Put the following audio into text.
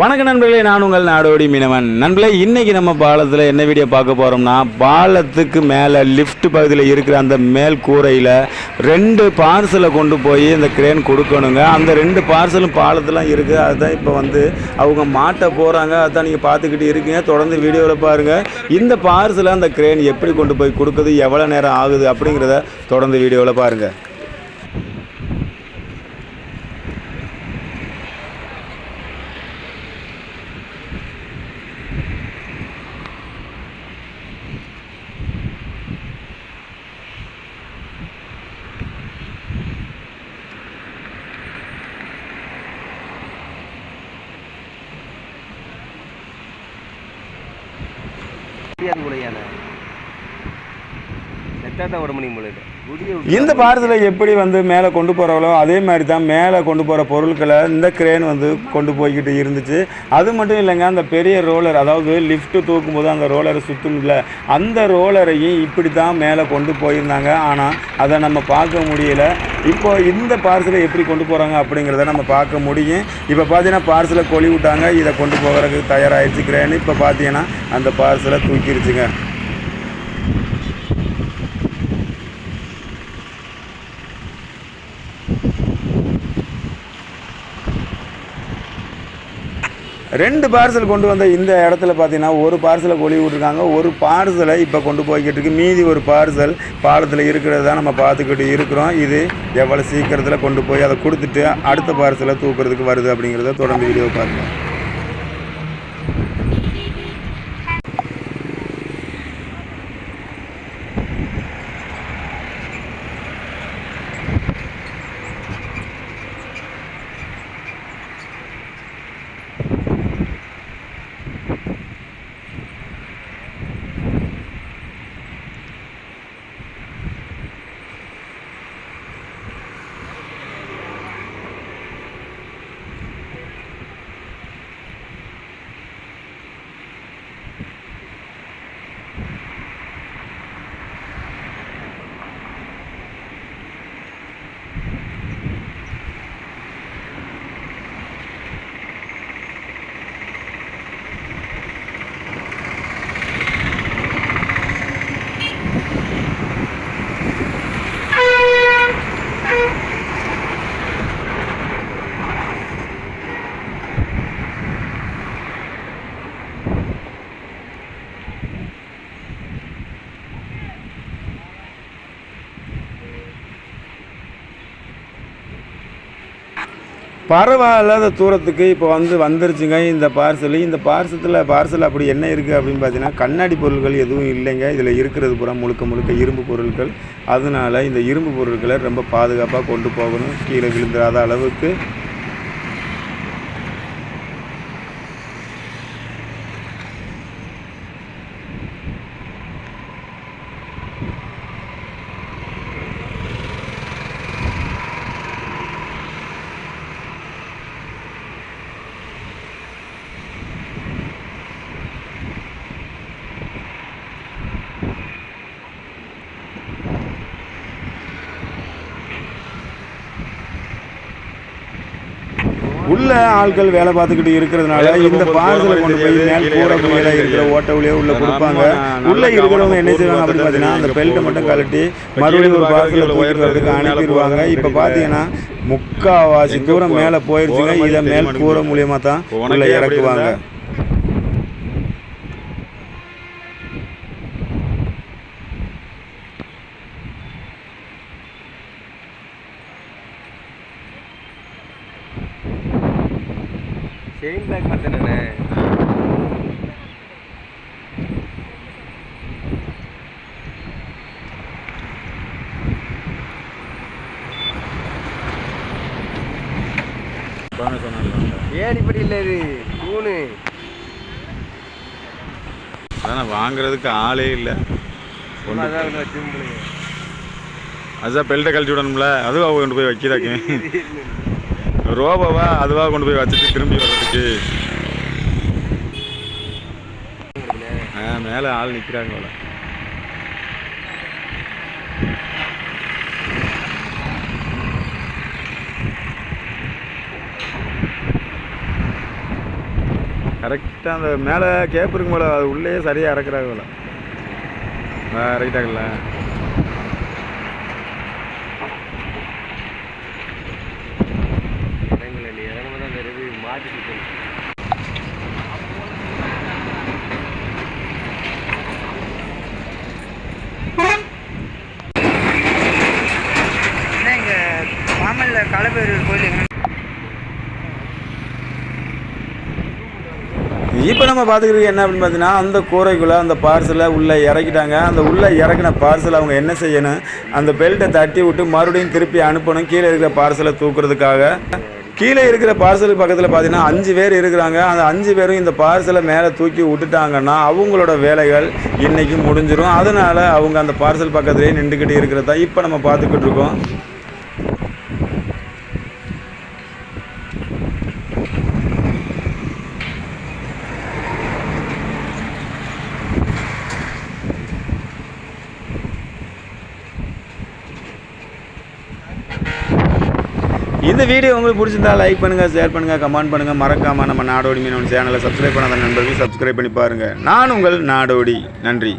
வணக்க நண்பர்களே நான் உங்கள் நாடோடி மீனவன். நண்பர்களே இன்னைக்கு நம்ம பாலத்தில் என்ன வீடியோ பார்க்க போகிறோம்னா பாலத்துக்கு மேலே லிஃப்ட் பகுதியில் இருக்கிற அந்த மேல் கூரையில் ரெண்டு பார்சலை கொண்டு போய் இந்த கிரேன் கொடுக்கணுங்க. அந்த ரெண்டு பார்சலும் பாலத்தில் இருக்குது அதுதான் இப்போ வந்து அவங்க மாட்ட போகிறாங்க அதுதான் நீங்கள் பார்த்துக்கிட்டு இருக்கீங்க. தொடர்ந்து வீடியோவில் பாருங்கள் இந்த பார்சலை அந்த கிரேன் எப்படி கொண்டு போய் கொடுக்குது? எவ்வளோ நேரம் ஆகுது? அப்படிங்கிறத தொடர்ந்து வீடியோவில் பாருங்கள் Yan, wala. இந்த பார்சலை எப்படி வந்து மேலே கொண்டு போகிறாங்களோ அதே மாதிரி தான் மேலே கொண்டு போகிற பொருட்களை இந்த கிரேன் வந்து கொண்டு போய்கிட்டு இருந்துச்சு. அது மட்டும் இல்லைங்க அந்த பெரிய ரோலர் அதாவது லிஃப்ட்டு தூக்கும்போது அந்த ரோலரை சுற்றும்ல அந்த ரோலரையும் இப்படி தான் மேலே கொண்டு போயிருந்தாங்க. ஆனால் அதை நம்ம பார்க்க முடியல. இப்போ இந்த பார்சலை எப்படி கொண்டு போகிறாங்க அப்படிங்கிறத நம்ம பார்க்க முடியும். இப்போ பார்த்தீங்கன்னா பார்சலை கொழி விட்டாங்க. இதை கொண்டு போகிறதுக்கு தயாராகிடுச்சு கிரேன் இப்போ பார்த்தீங்கன்னா அந்த பார்சலை தூக்கிடுச்சுங்க ரெண்டு பார்சல் கொண்டு வந்த இந்த இடத்துல பார்த்தீங்கன்னா ஒரு பார்சலை கொழி விட்ருக்காங்க ஒரு பார்சலை இப்போ கொண்டு போய்கிட்டு இருக்கு. மீதி ஒரு பார்சல் பாலத்தில் இருக்கிறது தான் நம்ம பார்த்துக்கிட்டு இருக்கிறோம். இது எவ்வளோ சீக்கிரத்தில் கொண்டு போய் அதை கொடுத்துட்டு அடுத்த பார்சலை தூக்குறதுக்கு வருது அப்படிங்கிறத தொடர்ந்து வீடியோ பாருங்கள் பரவாயில்லாத தூரத்துக்கு இப்போ வந்து வந்துருச்சுங்க. இந்த பார்சல் இந்த பார்சத்தில் பார்சல் அப்படி என்ன இருக்குது அப்படின்னு பார்த்தீங்கன்னா கண்ணாடி பொருட்கள் எதுவும் இல்லைங்க. இதில் இருக்கிறது பூரா முழுக்க முழுக்க இரும்பு பொருட்கள் அதனால் இந்த இரும்பு பொருட்களை ரொம்ப பாதுகாப்பாக கொண்டு போகணும். கீழே விழுந்துடாத அளவுக்கு உள்ள ஆட்கள் வேலை பார்த்துக்கிட்டு இருக்கிறதுனால இந்த பார்சலை கொண்டு போய் மேல் கூரை மேலே இருக்கிற ஓட்ட வழியாக உள்ள கொடுப்பாங்க. உள்ள இருக்கிறவங்க என்ன செய்வாங்க அப்படின்னு பார்த்தீங்கன்னா அந்த பெல்ட்டை மட்டும் கழட்டி மறுபடியும் ஒரு பார்சலை தூக்கிட்டு வரதுக்கு அனுப்பிடுவாங்க. இப்போ பார்த்தீங்கன்னா முக்காவாசி தூரம் மேலே போயிருச்சுங்க. இதை மேல் கூரை மூலியமாக தான் உள்ள இறக்குவாங்க. செயின் பேக் பார்த்தேனே ஏடிப்படி இல்லை இது? தூணு ஆனால் வாங்குறதுக்கு ஆளே இல்லை. அதான் அதுதான் பெல்ட்டை கழட்டி விடணும்ல. அதுவா கொண்டு போய் வைக்கிறாங்க ரோபோவா அதுவாக கொண்டு போய் வச்சுட்டு திரும்பி வர்றதுக்கு? ஆ மேலே ஆள் நிற்கிறாங்க போல. கரெக்டாக அந்த மேலே கேப் இருக்கும் போல அது உள்ளே சரியாக இறக்குறாங்க போல. ரைட்டாகல கோயில் இப்போ நம்ம பார்த்துக்கிறது என்ன அப்படின்னு பார்த்தீங்கன்னா அந்த கூரைக்குள்ளே அந்த பார்சலை உள்ளே இறக்கிட்டாங்க. அந்த உள்ளே இறக்கின பார்சல் அவங்க என்ன செய்யணும்? அந்த பெல்ட்டை தட்டி விட்டு மறுபடியும் திருப்பி அனுப்பணும். கீழே இருக்கிற பார்சலை தூக்குறதுக்காக. கீழே இருக்கிற பார்சல் பக்கத்தில் பார்த்தீங்கன்னா அஞ்சு பேர் இருக்கிறாங்க. அந்த அஞ்சு பேரும் இந்த பார்சலை மேலே தூக்கி விட்டுட்டாங்கன்னா அவங்களோட வேலைகள் இன்றைக்கும் முடிஞ்சிடும் அதனால் அவங்க அந்த பார்சல் பக்கத்துலேயே நின்றுக்கிட்டு இருக்கிறதா இப்போ நம்ம பார்த்துக்கிட்டு இருக்கோம். இந்த வீடியோ உங்களுக்கு பிடிச்சிருந்தா லைக் பண்ணுங்கள் ஷேர் பண்ணுங்கள் கமெண்ட் பண்ணுங்கள் மறக்காம நம்ம நாடோடி மீனவன் சேனலை சப்ஸ்கிரைப் பண்ணாத நண்பர்கள் சப்ஸ்கிரைப் பண்ணி பாருங்க. நான் உங்கள் நாடோடி. நன்றி.